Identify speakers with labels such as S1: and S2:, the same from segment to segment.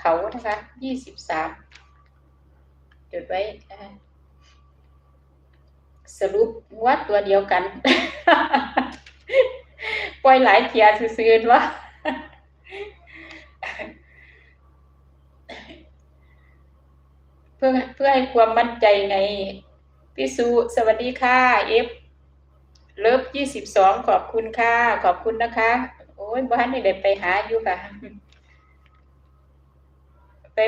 S1: เขานะคะยี่สิบสามจดไว้นะคะสรุปว่าตัวเดียวกัน ปล่อยหลายเทียซื่อๆว่าเพื่อเพื่อให้ความมั่นใจไงพี่สุสวัสดีค่ะเอฟเลิฟยี่สิบสองขอบคุณค่ะ ขอบคุณนะคะ โอ้ยบ้านนี่ได้ไปหาอยู่ค่ะ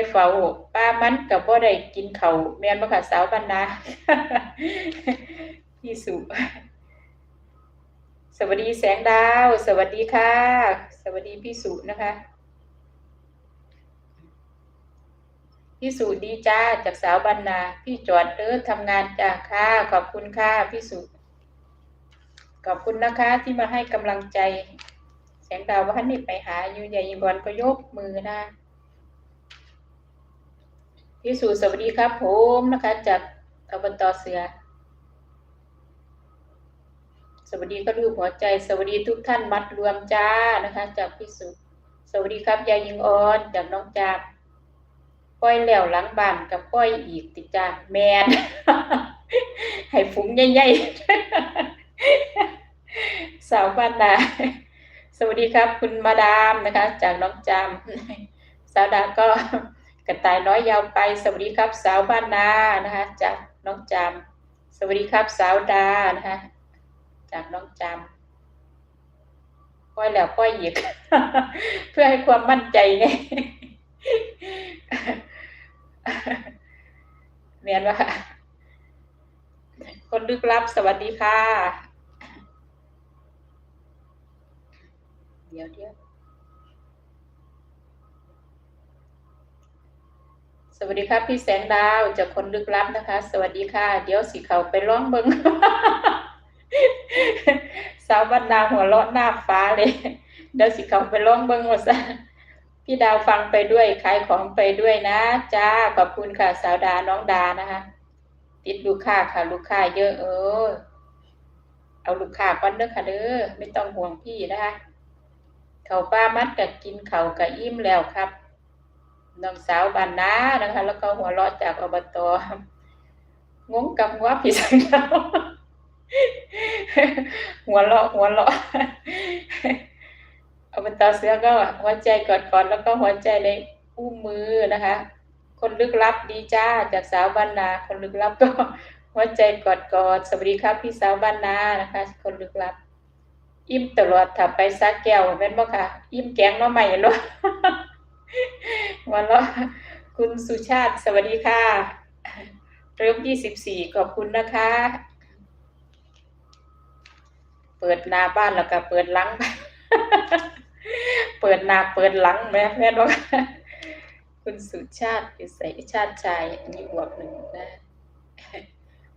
S1: เฝ้าป้ามันกับบ่ได้กินเขาวแม่นบ่ค่ะสาวบรรณาพี่สุสวัสดีแสงดาว สวัสดีค่ะ สวัสดีพี่สุนะคะ พี่สุดีจ้าจากสาวบรรณาพี่จอดเด้อทำงานจ้าค่ะขอบคุณค่ะพี่สุขอบคุณนะคะที่มาให้กำลังใจ แสงดาวว่านี่ไปหาอยู่ใหญ่ยิงบอลก็ยกมือนะ พี่สุสวัสดีครับผมนะคะ จากอบตเสือ สวัสดีก็รูปหัวใจ สวัสดีทุกท่านมัดรวมจ้านะคะ จากพี่สุสวัสดีครับยายยิงออนจากน้องจามป้อยแล้วหลังบ้านกับป้อยอีกติจ้าแมนให้ฝูงใหญ่ๆสาวบ้านนาสวัสดีครับ คุณมาดามนะคะ จากน้องจามสาวดาก็ กระต่ายน้อยยาวไป สวัสดีครับสาวบ้านนานะคะจากน้องจามสวัสดีครับสาวดานะคะจากน้องจามป้อยแล้วป้อยอีกเพื่อให้ความมั่นใจไงเมียนว่าคนลึกลับสวัสดีค่ะ เดี๋ยวเดี๋ยว วัสดีครับพี่แสงดาวจากคนลึกลับนะคะ สวัสดีค่ะ เดี๋ยวสิเขาไปร้องเบิงสาวบรรดาหัวเราะหน้าฟ้าเลย เดี๋ยวสิเขาไปร้องเบิงหมดซะพี่ดาวฟังไปด้วยขายของไปด้วยนะจ้าขอบคุณค่ะสาวดาน้องดานะคะ ติดลูกค้าค่ะ ลูกค้าเยอะเออ เอาลูกค้าก่อนเด้อค่ะเด้อไม่ต้องห่วงพี่นะคะเขาป้ามัดกับกินเขากับอิ่มแล้วครับ น้องสาวบานนานะคะ แล้วก็หัวเราะจากอบตงงกับหัวพี่สังดาวหัวเราะหัวเราะอบตเสือก็หัวใจกอดก่อนแล้วก็หัวใจเลยอุ้มมือนะคะ คนลึกลับดีจ้าจากสาวบ้านนา คนลึกลับก็หัวใจกอดกอดสวัสดีครับพี่สาวบ้านนานะคะ คนลึกลับ อิ่มตลอดถ้าไปซักแก้วแม่นบ่ค่ะ อิ่มแกงน้อใหม่เนาะ วันละคุณสุชาติสวัสดีค่ะ เริ่มยี่สิบสี่ขอบคุณนะคะ เปิดหน้าบ้านแล้วก็เปิดหลัง เปิดหน้าเปิดหลังแม่แม่บ่ค่ะคุณสุชาติพิเศษชาติชายอันนี้บวกหนึ่งนะ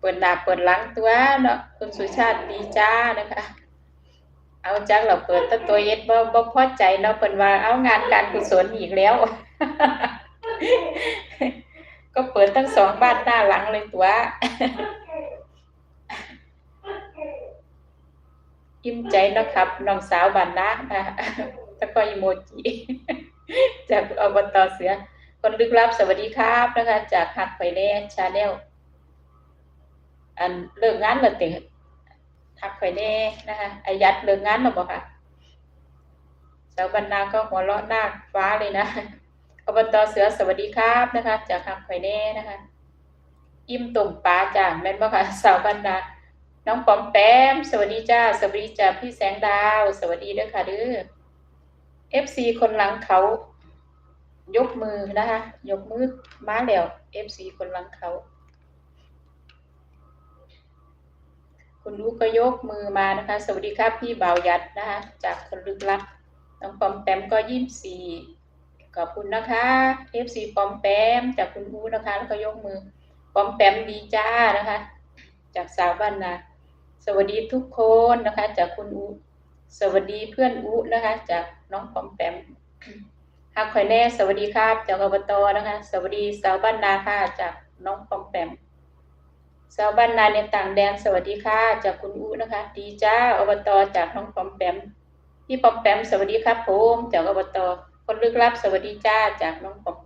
S1: เปิดหน้าเปิดหลังตัวเนาะคุณสุชาติดีจ้านะคะเอาจักเราเปิดตั้ตัวเย็ดบ่บ่พอใจเนาะเพิ่นว่าเอางานการกุศลอีกแล้ว ก็เปิดทั้งสองบ้านหน้าหลังเลยตัวอิ่มใจนะครับน้องสาวบ้านนานะแล้วก็อีโมจิจากอบตเสือ คนลึกลับสวัสดีครับนะคะ จากหักไฟแน่ชาแนลอันเลิกงานแล้วเตะทักไปแน่นะคะอายัดเลิกงานหรอบอกค่ะสาวบรรณาก็หัวเราะหน้าฟ้าเลยนะ อบตเสือสวัสดีครับนะคะ จากทักไปแน่นะคะ อิ่มตุ่มปลาจ้าแม่นบ่ค่ะสาวบรรณาน้องปอมแปม สวัสดีจ้า สวัสดีจ้าพี่แสงดาว สวัสดีด้อค่ะเด้อ FC คนหลังเขา ยกมือนะคะ ยกมือมาแล้ว FC คนหลังเขา คุณลูกก็ยกมือมานะคะ สวัสดีครับพี่เบาวยัดนะคะ จากคนลึกลับ น้องปอมแปมก็ยี่สิบสี่ ขอบคุณนะคะเอฟซีปอมแปมจากคุณอูนะคะ แล้วก็ยกมือ ปอมแปมดีจ้านะคะ จากสาวบ้านนาสวัสดีทุกคนนะคะ จากคุณอูสวัสดีเพื่อนอูนะคะ จากน้องปอมแปมฮักคอยแน่สวัสดีครับ จากอบตนะคะ สวัสดีสาวบ้านนาค่ะจากน้องปอมแปมสาวบ้านนาในต่างแดนสวัสดีค่ะ จากคุณอูนะคะ ดีจ้าอบตจากน้องปอมแปมพี่ปอมแปมสวัสดีครับผมจากอบต คนลึกลับสวัสดีจ้าจากน้องปอม